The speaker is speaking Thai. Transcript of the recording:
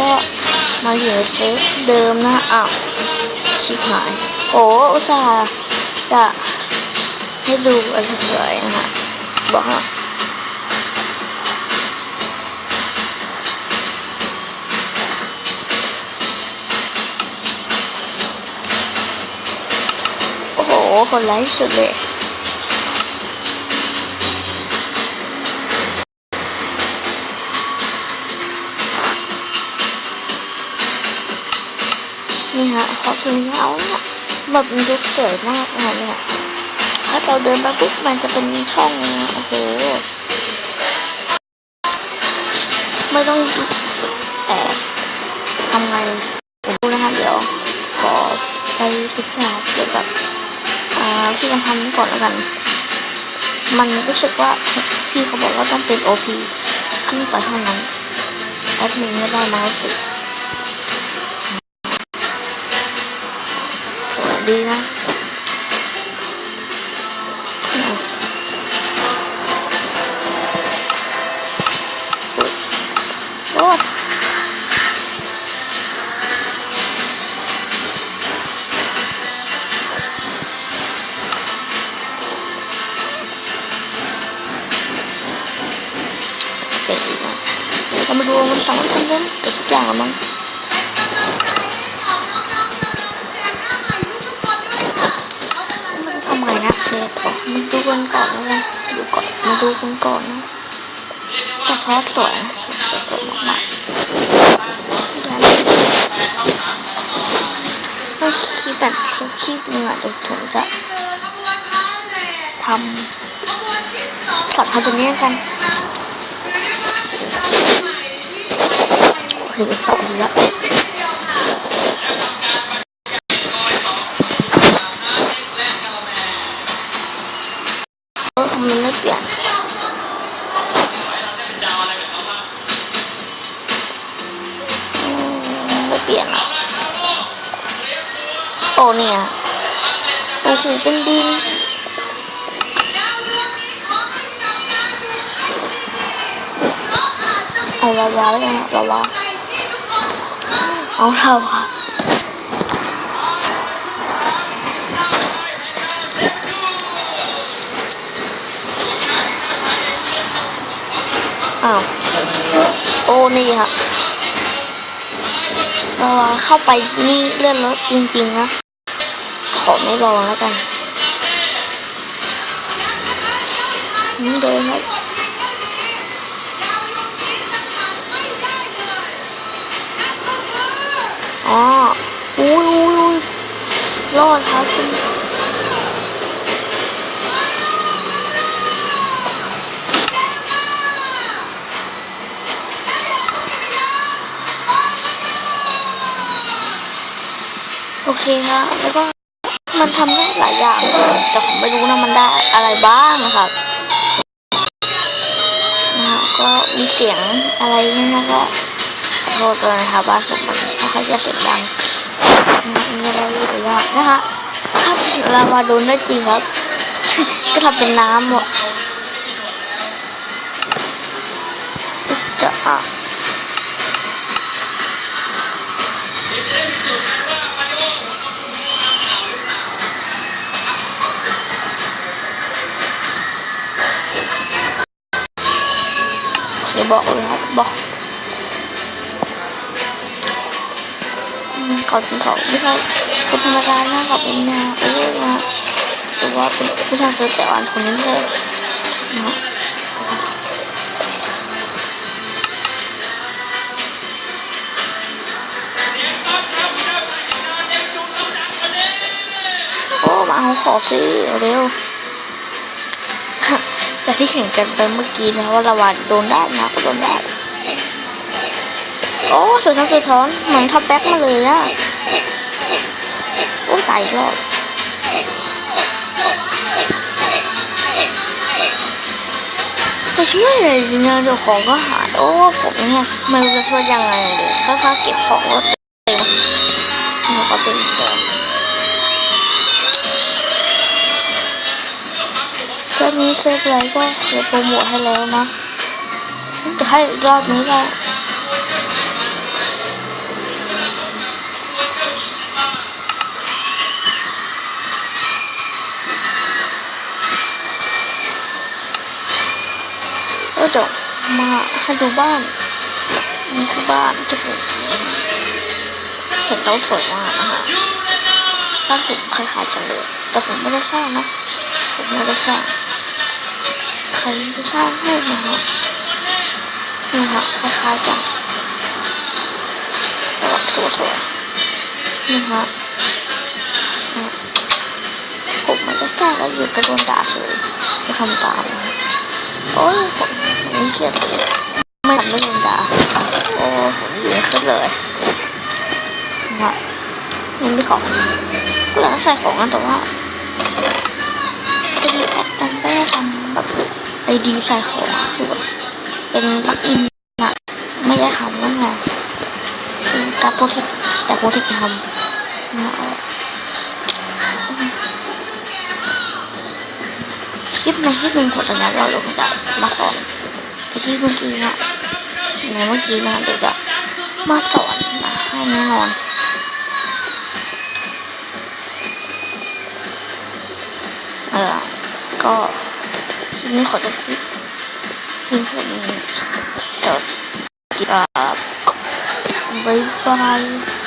ก็มาอยู่ในเซฟเดิมนะอ้าวชิบหาย โอ้อุตส่าห์จะให้ดูอะไรเฉยนะฮะบอกฮะโอ้โห คนไร้สุดเลย ฮะขอสวยเอาเนี่ยแบบมันจะสวยมากเลยเนี่ยถ้าเราเดินไปปุ๊บมันจะเป็นช่องนะโอ้โหไม่ต้องแต่ทำไงผมดูนะคะเดี๋ยวขอไปศึกษาเกี่ยวกับที่การทำนี้ก่อนแล้วกัน มันรู้สึกว่าพี่เขาบอกว่าต้องเป็น OP ขึ้นไปเท่านั้นแอดมินไม่ได้มาสึ กสวัสดีนะอุ๊ยโบอกมาดูกันก่อนแล้วกันดูก่อนมาดูกันก่อนนะแต่ทอดสวยนะสวยสวยมากๆต้องคิดแต่คลิปหนึงอะเดี๋ยวถึงจะทำสัตว์ทำตัวนี้กันโอเคไปต่อดีละ เปลี่ยนอะโอ้เนี่ยโอ้โหเป็นดินเอาลาวาแล้วกันลาวาเอาลาวาอ้าวโอ้นี่ค่ะ ระวาเข้าไปนี่เลื่อนรถจริงๆนะ ขอไม่ลองแล้วกันนี่เดินครับอ๋ออุ้ยอุ้ยอุ้ยรอดครับ โอเคครับแล้วก็มันทำได้หลายอย่าง แต่ผมไม่รู้นะมันได้อะไรบ้างนะครับนะฮะก็มีเสียงอะไรนี่นะก็ขอโทษด้วยนะครับบ้านผมมันไม่ค่อยจะเสียงดังมีอะไรหลายอย่างนะคะถ้าลาวาโดนได้จริงครับ ก็ทำเป็นน้ำหมดจะอะ บอกเลยครับบอกอืมขอบคุณเขาไม่ใช่คนธรรมดานะขอบคุณนะโอ้ยนะหรือว่าเป็นผู้ชายเสื้อแต่วันคนนี้ไม่ใช่นะโอ้มาเอาขอสิเร็ว แต่ที่เห็นกันไปเมื่อกี้นะว่าละวันโดนได้นะก็โดนได้โอ้สวยทั้งสวยท้อนเหมือนท็อปแบ็กมาเลยอะโอ้ตายอีกรอบก็ช่วยเลยทีเนี่ยเดี๋ยวของก็หายโอ้ผมเนี่ยไม่รู้จะช่วยยังไงเลยถ้าถ้าเก็บของก็ ซิร์นี้เซฟอะไรก็เคยโปรโมทให้แล้วนะจะให้รอบนี้ก็ก็จะมาให้ดูบ้านนี่คือบ้านที่ผมเห็นเราสวยมากนะคะบ้าผมคล้ายๆจังเลยแต่ผมไม่ได้สร้างนะผมไม่ได้สร้าง ครสร้างให้นะฮะนี่ฮะคล้ายๆกันแต่ว่าสวยๆนี่ฮะนะผมม่ได้สร้างแล้วอยู่ก็โดนด่าเฉยไม่ทำตามนะโอ้ยผมไม่เชื่อไม่ทำไม่โดนด่าโอ้ผมอยู่ไม่ขึ้นเลยนะฮะนี่มีของกูอยใส่ของกันแต่ว่าไอดีแอดมันไม่ได้ทำแบบ ไอดีใส่ของคือแบบเป็นปลั๊กอินอะไม่ได้ทำนั่นไงคือแต่โปรเทคแต่โปรเทคทำนะคลิปในคลิปหนึ่งผมจะแนะว่าเราจะมาสอนไอที่เมื่อกี้นะในเมื่อกี้นะเดี๋ยวจะมาสอนนะให้แน่นอนเออก็ ไม่ขอจบคลิปเพียงเท่านี้สวัสดีครับบ๊ายบาย